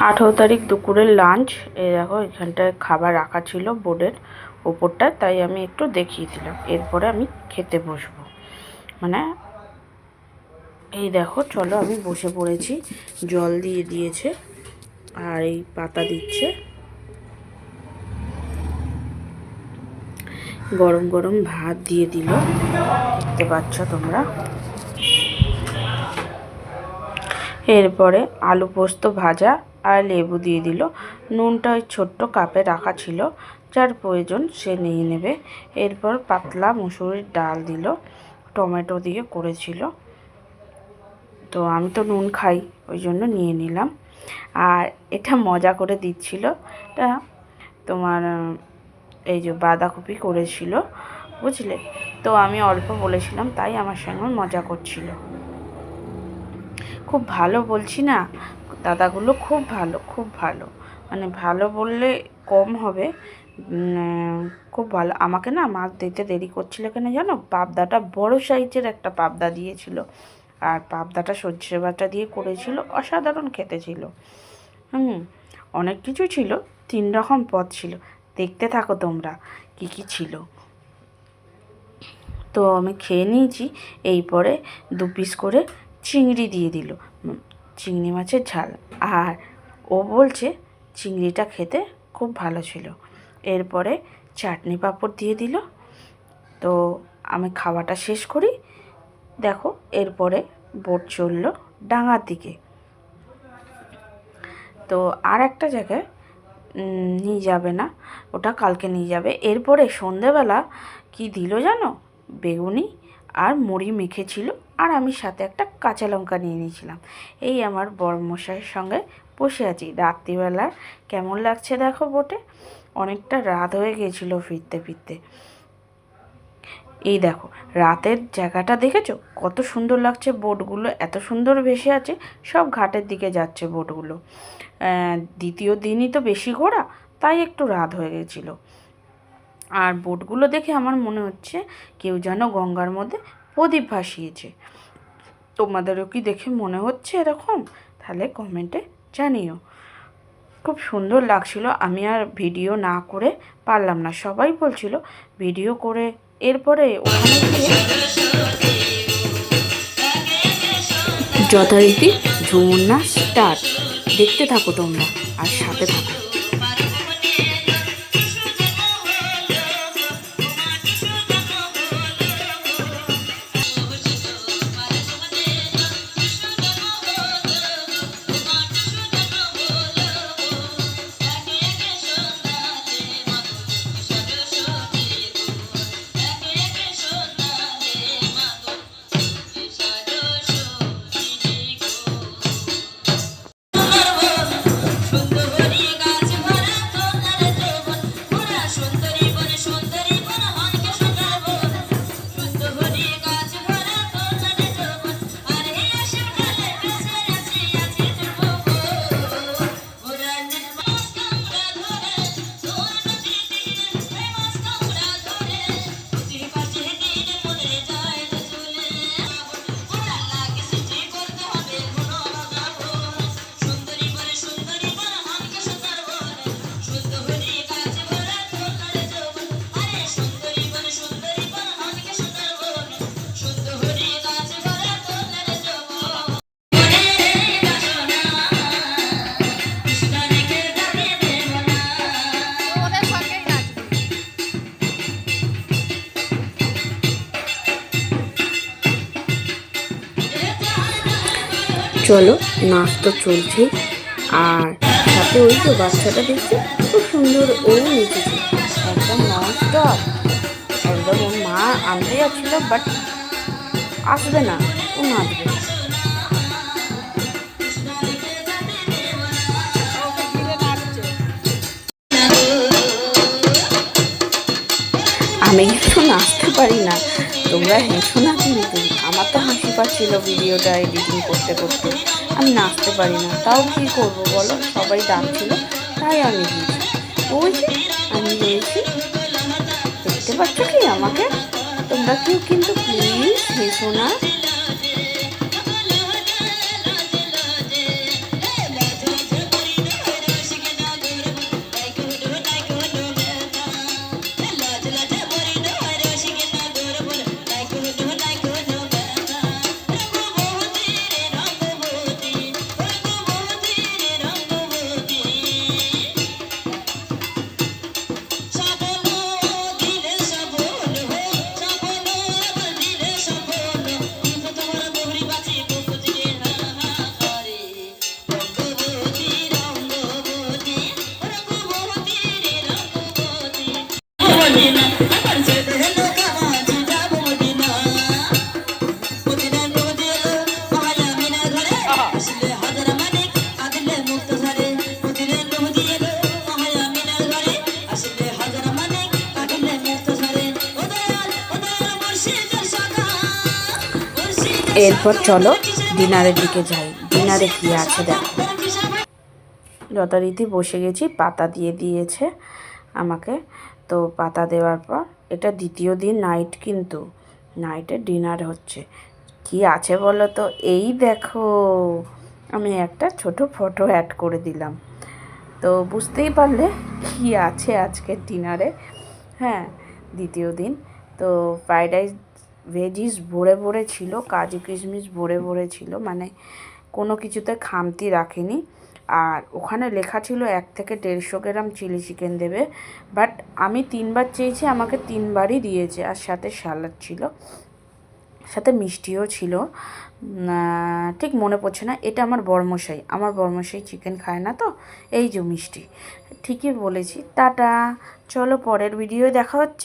আঠেরো তারিখ দুপুরের লাঞ্চ এই দেখো এখানটায় খাবার রাখা ছিল বোর্ডের ওপরটায়, তাই আমি একটু দেখিয়ে দিলাম। এরপরে আমি খেতে বসবো। মানে এই দেখো, চলো আমি বসে পড়েছি। জল দিয়ে দিয়েছে আর এই পাতা দিচ্ছে। গরম গরম ভাত দিয়ে দিল। দেখতে পাচ্ছ তোমরা? এরপরে আলু পোস্ত ভাজা আর লেবু দিয়ে দিল। নুনটা ওই ছোট্ট কাপে রাখা ছিল, যার প্রয়োজন সে নিয়ে নেবে। এরপর পাতলা মুসুরির ডাল দিল, টমেটো দিয়ে করেছিল। তো আমি তো নুন খাই, ওই জন্য নিয়ে নিলাম। আর এটা মজা করে দিচ্ছিল, এটা তোমার এই যে বাঁধাকপি করেছিল, বুঝলে? তো আমি অল্প বলেছিলাম, তাই আমার সঙ্গে মজা করছিল। খুব ভালো বলছি না, দাদাগুলো খুব ভালো খুব ভালো। মানে ভালো বললে কম হবে খুব ভালো। আমাকে না মাছ দিতে দেরি করছিল কেন জানো? পাবদাটা বড় সাইজের একটা পাবদা দিয়েছিল। আর পাবদাটা সর্ষে বাটা দিয়ে করেছিল, অসাধারণ খেতে ছিল। হুম, অনেক কিছু ছিল, তিন রকম পদ ছিল। দেখতে থাকো তোমরা কি কি ছিল। তো আমি খেয়ে নিয়েছি, এই পরে দু পিস করে চিংড়ি দিয়ে দিল। চিংড়ি মাছের ঝাল। আর ও বলছে চিংড়িটা খেতে খুব ভালো ছিল। এরপরে চাটনি পাঁপড় দিয়ে দিল। তো আমি খাওয়াটা শেষ করি। দেখো, এরপরে বোট চলল ডাঙার দিকে। তো আর একটা জায়গায় নিয়ে যাবে না। ওটা কালকে নিয়ে যাবে। এরপরে সন্ধেবেলা কি দিল জানো? বেগুনি আর মুড়ি মেখেছিল। আর আমি সাথে একটা কাঁচা লঙ্কা নিয়ে নিয়েছিলাম। এই আমার বড়মশাইয়ের সঙ্গে বসে আছি। রাত্রিবেলার কেমন লাগছে দেখো বোটে? অনেকটা রাত হয়ে গিয়েছিল ফিরতে ফিরতে। এই দেখো, রাতের জায়গাটা দেখেছ? কত সুন্দর লাগছে বোটগুলো, এত সুন্দর ভেসে আছে, সব ঘাটের দিকে যাচ্ছে বোটগুলো। দ্বিতীয় দিনই তো বেশি ঘোরা, তাই একটু রাত হয়ে গেছিল। আর বোটগুলো দেখে আমার মনে হচ্ছে কেউ যেন গঙ্গার মধ্যে প্রদীপ ভাসিয়েছে। তোমাদেরও কি দেখে মনে হচ্ছে এরকম? তাহলে কমেন্টে জানিও। খুব সুন্দর লাগছিল। আমি আর ভিডিও না করে পারলাম না। সবাই বলছিল, ভিডিও করে এরপরে যথারীতি ঝুমুর স্টার্ট দেখতে থাকো তোমরা আর সাথে থাকো। চলো নাচ তো চলছে। আর সাথে ওই তো বাচ্চাটা দেখছে, খুব সুন্দর ও নেচেছে। একদম ননস্টপ একদম ওর মা আনতে যাচ্ছিল বাট আসবে না, ও নাচবে। আমি কিন্তু নাচতে পারি না। তোমরা হেসো না কিন্তু আমার তো হাসি পাচ্ছিল ভিডিওটা এডিটিং করতে করতে। আমি নাচতে পারি না। তাও কী করব বলো? সবাই ডাকছিল তাই আমি দিয়েছি ওই যে আমি রয়েছি দেখতে পাচ্ছ কি আমাকে? তোমরা কেউ কিন্তু প্লিজ হেসো না। এরপর চলো ডিনারের দিকে যাই। ডিনারে কি আছে দেখো। যথারীতি বসে গেছি, পাতা দিয়ে দিয়েছে আমাকে। তো পাতা দেওয়ার পর, এটা দ্বিতীয় দিন নাইট কিন্তু নাইটে ডিনার হচ্ছে। কি আছে বলো তো? এই দেখো, আমি একটা ছোট ফটো অ্যাড করে দিলাম। তো বুঝতেই পারলে কি আছে আজকের ডিনারে হ্যাঁ দ্বিতীয় দিন। তো ফ্রাইড রাইস ভেজিস ভরে ভরে ছিল, কাজু কিশমিশ ভরে ভরে ছিল মানে কোনো কিছুতে খামতি রাখেনি। আর ওখানে লেখা ছিল এক থেকে দেড়শো গ্রাম চিলি চিকেন দেবে বাট আমি তিনবার চেয়েছি, আমাকে তিনবারই দিয়েছে, আর সাথে স্যালাড ছিল, সাথে মিষ্টিও ছিল। ঠিক মনে পড়ছে না, এটা আমার বর্মশাই আমার বর্মশাই চিকেন খায় না তো, এই যে মিষ্টি, ঠিকই বলেছি, টাটা, চলো পরের ভিডিও দেখা হচ্ছে।